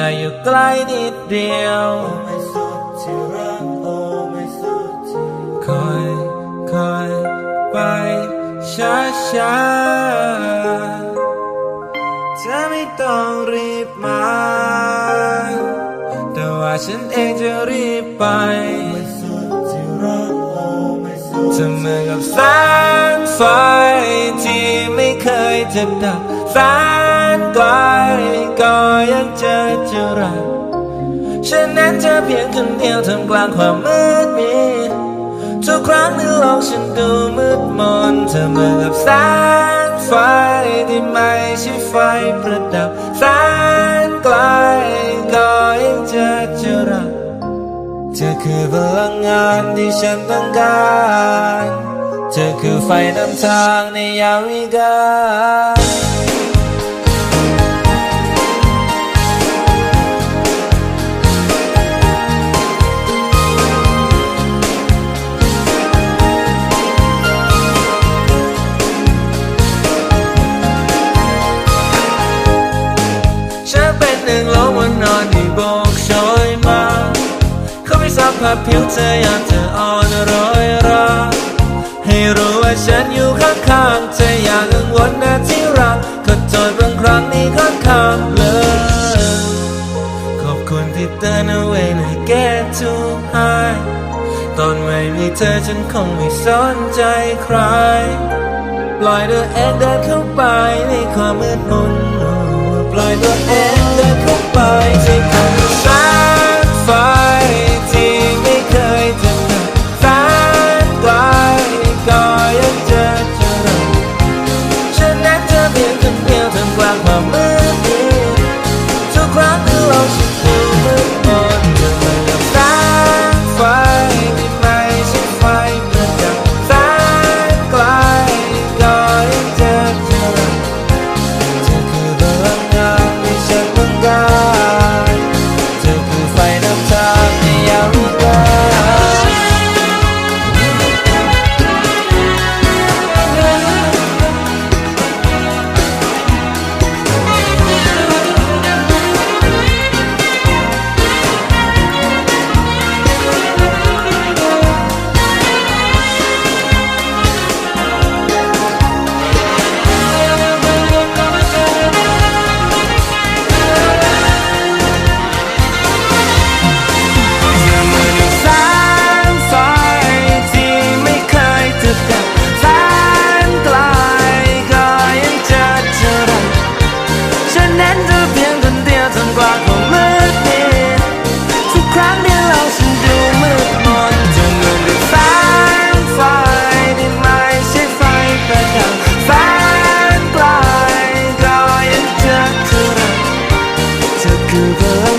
แต่ใจอยู่ใกล้นิดเดียวไม่สุดที่รักโอ้ไม่สุดที่คอยคอยไปช้าช้าๆเธอไม่ต้องรีบมา แต่ว่าฉันเองจะรีบไปไม่สุดที่รักโอ้ไม่สุดเธอเหมือนกับแสงไฟที่ไม่เคยจะดับ แสนไกลก็ยังเจอจะรักฉันนั้นเธอเพียงคนเดียวท่ามกลางความมืดมิดทุกครั้งในโลกฉันดูมืดมนเธอเหมือนกับแสงไฟที่ไม่ใช่ไฟประดับแสนไกลก็ยังเจอจะรักเธอคือพลังงานที่ฉันต้องการเธอคือไฟนำทางในยามวิกาล เขาไม่สัมผัสผิวเธอยามเธออ่อนโรยราให้รู้ว่าฉันอยู่ข้างๆเธออย่ากังวลนะที่รักขอโทษบางครั้งนี้ค่อนข้างเลยขอบคุณที่เตือนเอาไว้ใน get to high ตอนไม่มีเธอฉันคงไม่สนใจใครปล่อยตัวเองเดินเข้าไปในความมืดมนปล่อยตัวเอง The.